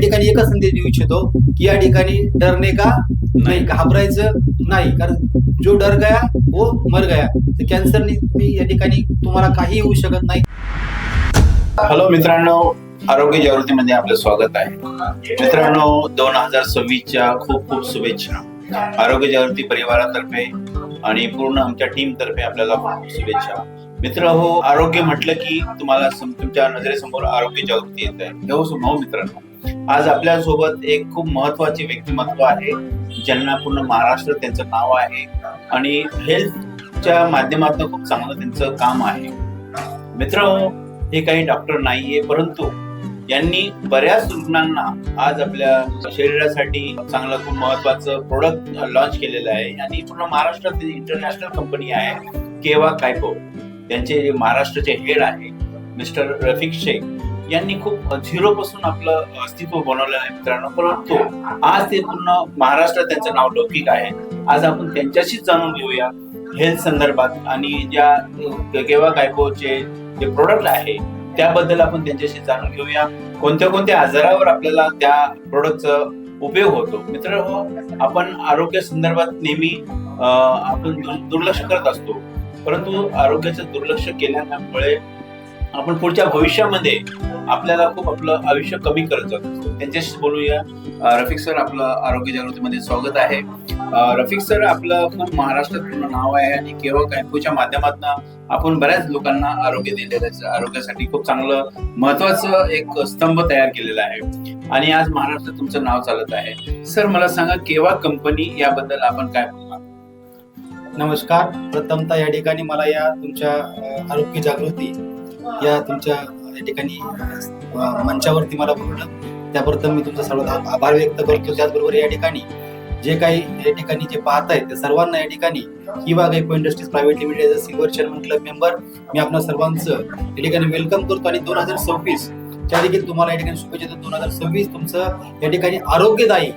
या ठिकाणी एकच संदेश देऊ इच्छितो की या ठिकाणी डरणे का? नाही घाबरायचं नाही. कारण जो डर गया वो मर गया. तर कॅन्सरने तुम्ही या ठिकाणी तुम्हाला काही होऊ शकत नाही. हॅलो मित्रांनो आरोग्य जागृतीमध्ये आपलं स्वागत आहे. मित्रांनो दोन हजार सव्वीसच्या खूप खूप शुभेच्छा. आरोग्य जागृती परिवारातर्फे आणि पूर्ण आमच्या टीम तर्फे आपल्याला खूप शुभेच्छा. मित्र हो आरोग्य म्हटलं की तुम्हाला तुमच्या नजरेसमोर आरोग्य जागृती येत आहे. हो हो मित्रांनो. आज आपल्यासोबत एक खूप महत्त्वाचे व्यक्तिमत्व आहे ज्यांना पूर्ण महाराष्ट्र त्यांचं नाव आहे आणि हेल्थच्या माध्यमातून खूप चांगलं त्यांचं काम आहे. मित्र हो, हे काही डॉक्टर नाहीये परंतु यांनी बऱ्याच रुग्णांना आज आपल्या शरीरासाठी चांगलं खूप महत्वाचं प्रोडक्ट लॉन्च केलेलं आहे. आणि पूर्ण महाराष्ट्रात इंटरनॅशनल कंपनी आहे केवा कायपो. त्यांचे महाराष्ट्राचे हेड आहे मिस्टर रफिक शेख यांनी खूप झिरो पासून आपलं अस्तित्व बनवलं आहे मित्रांनो. परंतु आज ते पूर्ण महाराष्ट्रात त्यांचं नाव लौकिक आहे. आज आपण त्यांच्याशीच जाणून घेऊया हेल्थ संदर्भात आणि ज्या गेवा गायकोचे जे प्रोडक्ट आहे त्याबद्दल आपण त्यांच्याशी जाणून घेऊया. कोणत्या कोणत्या आजारावर आपल्याला त्या प्रोडक्टचा उपयोग होतो? मित्र हो आपण आरोग्य संदर्भात नेहमी आपण दुर्लक्ष करत असतो. परंतु आरोग्याचं दुर्लक्ष केल्यामुळे आपण पुढच्या भविष्यामध्ये आपल्याला खूप आपलं आयुष्य कमी करत. जातो त्यांच्याशी बोलूया. रफिक सर आपलं आरोग्य जागृतीमध्ये स्वागत आहे. रफिक सर आपलं खूप महाराष्ट्रात पूर्ण नाव आहे आणि केवळ कॅम्पूच्या माध्यमातून आपण बऱ्याच लोकांना आरोग्य दिलेलं आहे. आरोग्यासाठी खूप चांगलं महत्वाचं एक स्तंभ तयार केलेला आहे. आणि आज महाराष्ट्रात तुमचं नाव चालत आहे. सर मला सांगा केव्हा कंपनी याबद्दल आपण काय बोलणार? नमस्कार. प्रथमतः या ठिकाणी मला या तुमच्या आरोग्य जागृती या तुमच्या त्या ठिकाणी मंचावरती मला बोलवलं. त्याबद्दल मी तुमचा सर्व आभार व्यक्त करतो. त्याचबरोबर या ठिकाणी जे काही या ठिकाणी जे पाहत आहेत त्या सर्वांना या ठिकाणी किंवा काही industries private limited silver chairman club member मी आपल्या सर्वांचं या ठिकाणी वेलकम करतो. आणि दोन हजार सव्वीस त्या देखील तुम्हाला या ठिकाणी शुभेच्छा देतो. दोन हजार सव्वीस तुमचं या ठिकाणी आरोग्यदायी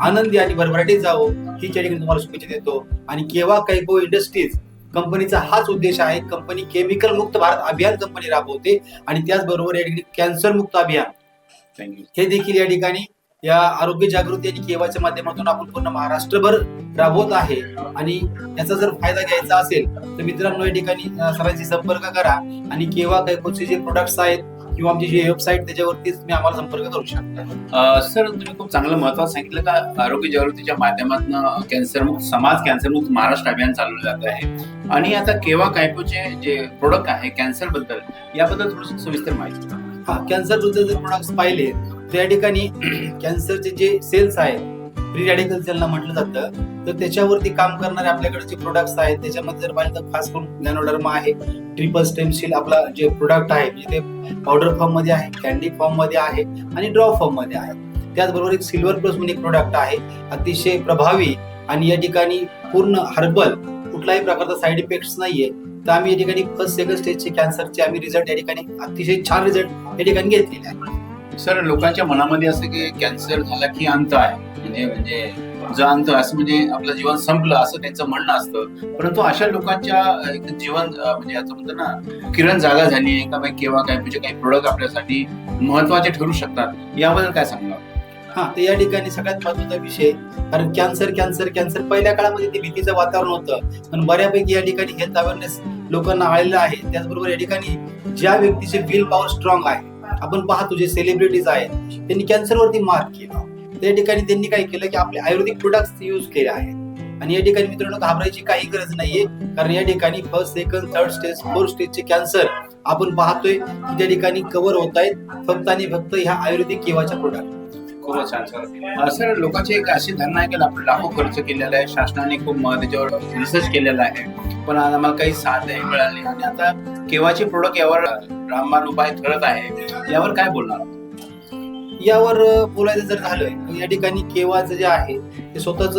आनंदी आणि भरभराटीत जावं ही या ठिकाणी तुम्हाला शुभेच्छा देतो. आणि केव्हा कैको इंडस्ट्रीज कंपनीचा हाच उद्देश आहे. कंपनी केमिकल मुक्त भारत अभियान कंपनी राबवते. आणि त्याचबरोबर या ठिकाणी कॅन्सर मुक्त अभियान. हे देखील या ठिकाणी या आरोग्य जागृती आणि केवाच्या माध्यमातून आपण पूर्ण महाराष्ट्रभर राबवत आहे. आणि याचा जर फायदा घ्यायचा असेल तर मित्रांनो या ठिकाणी सरांशी संपर्क करा. आणि केव्हा कैपोचे जे प्रोडक्ट्स आहेत किंवा आमची जी वेबसाईट त्याच्यावरतीच तुम्ही आम्हाला संपर्क करू शकता सर तुम्ही खूप चांगलं महत्वाचं सांगितलं का आरोग्य जागृतीच्या माध्यमातून कॅन्सर मुक्त समाज कॅन्सर मुक्त महाराष्ट्र अभियान चालवलं जात आहे आणि आता केव्हा कायपोचे जे प्रोडक्ट आहे कॅन्सरबद्दल याबद्दल थोडस सविस्तर माहिती. हा कॅन्सरबद्दल जर प्रोडक्ट्स पाहिले तर या ठिकाणी कॅन्सरचे जे सेल्स आहेत फ्री रॅडिकल ज्यांना म्हटलं जातं तर त्याच्यावरती काम करणारे आपल्याकडे जे प्रोडक्ट्स आहेत त्याच्यामध्ये जर पाहिलं तर खास करून नॅनोडर्मा आहे. ट्रिपल स्टेमशील आपला जे प्रोडक्ट आहे म्हणजे ते पावडर फॉर्ममध्ये आहे कॅन्डी फॉर्ममध्ये आहे आणि ड्रॉप फॉर्ममध्ये आहे. त्याचबरोबर एक सिल्वर प्लस म्हणून एक प्रोडक्ट आहे अतिशय प्रभावी आणि या ठिकाणी पूर्ण हर्बल कुठलाही प्रकारचा साईड इफेक्ट नाहीये. तर आम्ही या ठिकाणी फर्स्ट सेकंड स्टेजचे कॅन्सरचे आम्ही रिझल्ट या ठिकाणी अतिशय छान रिझल्ट या ठिकाणी घेतलेले आहे सर लोकांच्या मनामध्ये असं की कॅन्सर झाला की अंत आहे. म्हणजे म्हणजे जो अंत असं म्हणजे आपलं जीवन संपलं असं त्यांचं म्हणणं असतं. परंतु अशा लोकांच्या एक जीवन म्हणजे आता म्हणतो ना किरण जागा झाली आहे का केव्हा काय म्हणजे काही प्रोडक्ट आपल्यासाठी महत्त्वाचे ठरू शकतात याबद्दल काय सांगणार हा तर या ठिकाणी सगळ्यात महत्त्वाचा विषय कारण कॅन्सर कॅन्सर कॅन्सर पहिल्या काळामध्ये ते भीतीचं वातावरण होतं. पण बऱ्यापैकी या ठिकाणी हेल्थ अवेअरनेस लोकांना आलेलं आहे. त्याचबरोबर या ठिकाणी ज्या व्यक्तीचे विल पॉवर स्ट्रॉंग आहे आपण पाहतो जे सेलिब्रिटीज आहेत त्यांनी कॅन्सरवरती मात केला. त्या ठिकाणी त्यांनी काय केलं की आपले आयुर्वेदिक प्रोडक्ट युज केले आहेत. आणि या ठिकाणी मित्रांनो घाबरायची काही गरज नाहीये कारण या ठिकाणी first second third stage fourth स्टेजचे cancer आपण पाहतोय की त्या ठिकाणी कव्हर होत आहेत फक्त आणि फक्त ह्या आयुर्वेदिक केवाच्या प्रोडक्ट खूपच छान सर. सर लोकांची एक अशी धारणा आहे की आपण लाखो खर्च केलेला आहे. शासनाने खूप त्याच्यावर रिसर्च केलेला आहे. पण आम्हाला काही साथ नाही मिळाली आणि आता केव्हाचे प्रोडक्ट यावर रामबाण उपाय ठरत आहे यावर काय बोलणार यावर बोलायचं जर झालं या ठिकाणी केव्हाचं जे आहे ते स्वतःच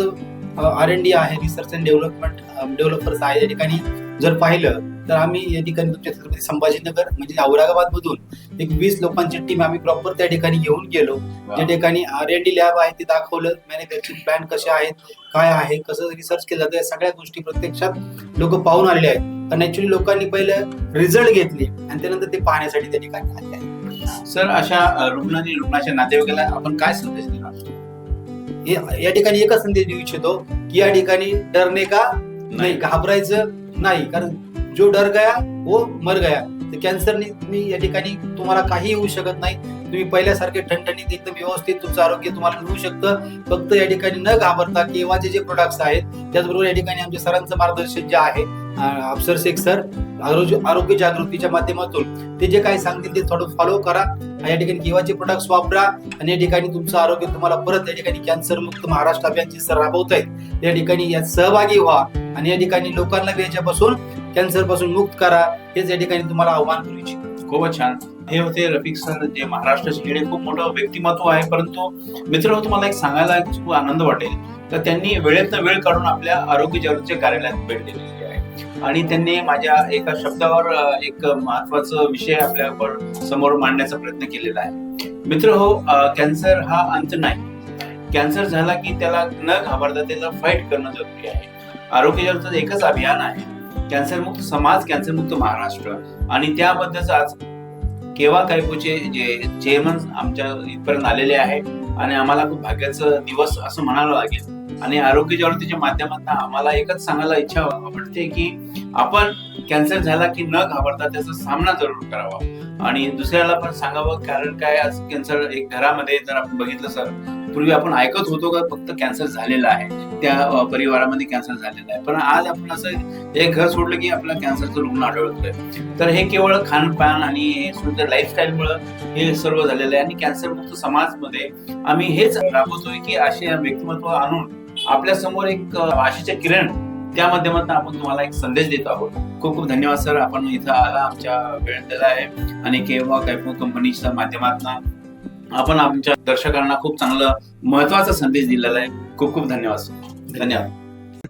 आर एन डी आहे रिसर्च अँड डेव्हलपमेंट डेव्हलपर्स आहे. या ठिकाणी जर पाहिलं तर आम्ही या ठिकाणी तुमच्या छत्रपती संभाजीनगर म्हणजे औरंगाबाद मधून एक वीस लोकांची टीम आम्ही प्रॉपर त्या ठिकाणी घेऊन गेलो. ज्या ठिकाणी आर एन डी लॅब आहे ते दाखवलं. मॅन्युफॅक्चरिंग प्लॅन कसे आहेत काय आहे कसं रिसर्च केलं जातं या सगळ्या गोष्टी प्रत्यक्षात लोक पाहून आलेले आहेत. कारण ऍक्च्युली लोकांनी पहिलं रिझल्ट घेतले आणि त्यानंतर ते पाहण्यासाठी त्या ठिकाणी आले आहेत. सर अशा अ, रुग्ण आणि रुग्णाच्या नातेवाईकाला आपण काय संदेश देणार? या ठिकाणी एकच संदेश देऊ इच्छितो की या ठिकाणी डरणे का? नाही. घाबरायचं नाही. कारण जो डर गया वो मर गया. तर कॅन्सरने तुम्ही या ठिकाणी तुम्हाला काही होऊ शकत नाही. तुम्ही पहिल्यासारखे ठणठणीत एकदम व्यवस्थित तुमचं आरोग्य तुम्हाला मिळू शकतं. फक्त या ठिकाणी न घाबरता केव्हाचे जे प्रोडक्ट्स आहेत त्याचबरोबर या ठिकाणी आमच्या सरांचं मार्गदर्शन जे आहे अफसर शेख सर आरोग्य आरोग्य जागृतीच्या माध्यमातून ते जे काही सांगतील ते थोडं फॉलो करा या ठिकाणी किवाचे प्रोडक्ट्स वापरा आणि या ठिकाणी तुमचं आरोग्य तुम्हाला परत या ठिकाणी कॅन्सर मुक्त महाराष्ट्र अभियान जे सर राबवत आहेत. या ठिकाणी यात सहभागी व्हा आणि या ठिकाणी लोकांना याच्यापासून कॅन्सरपासून मुक्त करा हेच या ठिकाणी तुम्हाला आव्हान करू इच्छितो. खूपच छान. हे होते रफिक सर जे महाराष्ट्राचे खेडे खूप मोठं व्यक्तिमत्व आहे परंतु मित्र तुम्हाला एक सांगायला खूप आनंद वाटेल. तर त्यांनी वेळेत वेळ काढून आपल्या आरोग्य जागृतीच्या कार्यालयात भेट दिलेली आहे. आणि त्यांनी माझ्या एका शब्दावर एक महत्त्वाचा विषय आपल्यावर समोर मांडण्याचा प्रयत्न केलेला आहे. मित्र हो कॅन्सर हा अंत नाही. कॅन्सर झाला की त्याला न घाबरता त्याला फाईट करणं जरुरी आहे. आरोग्य एकच अभियान आहे. कॅन्सर मुक्त समाज कॅन्सर मुक्त महाराष्ट्र. आणि त्याबद्दलच आज केव्हा कायपूचे जे चेअरमन आमच्या इथपर्यंत आलेले आहे आणि आम्हाला खूप भाग्याचं दिवस असं म्हणावं लागेल. आणि आरोग्य जागृतीच्या माध्यमातून आम्हाला एकच सांगायला इच्छा वाटते की आपण कॅन्सर झाला की न घाबरता त्याचा सामना जरूर करावा. आणि दुसऱ्याला पण सांगावं कारण काय आज कॅन्सर एक घरामध्ये जर आपण बघितलं सर पूर्वी आपण ऐकत होतो का फक्त कॅन्सर झालेला आहे त्या परिवारामध्ये कॅन्सर झालेला आहे. पण आज आपण असं एक घर सोडलं की आपला कॅन्सरचं रुग्ण आढळतोय. तर हे केवळ खानपान आणि हे सुद्धा लाईफस्टाईलमुळे हे सर्व झालेलं आहे. आणि कॅन्सरमुक्त समाजमध्ये आम्ही हेच राबवतोय की असे व्यक्तिमत्व आणून आपल्यासमोर एक अ, आशेचे किरण त्या माध्यमातून आपण तुम्हाला एक संदेश देत आहोत. खूप खूप धन्यवाद सर. आपण इथं आला आमच्या वेळ दिला आहे. आणि केव्हा कैफो कंपनीच्या माध्यमातून आपण आमच्या दर्शकांना खूप चांगलं महत्त्वाचा संदेश दिलेला आहे. खूप खूप धन्यवाद सर. धन्यवाद.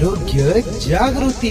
आरोग्य जागृती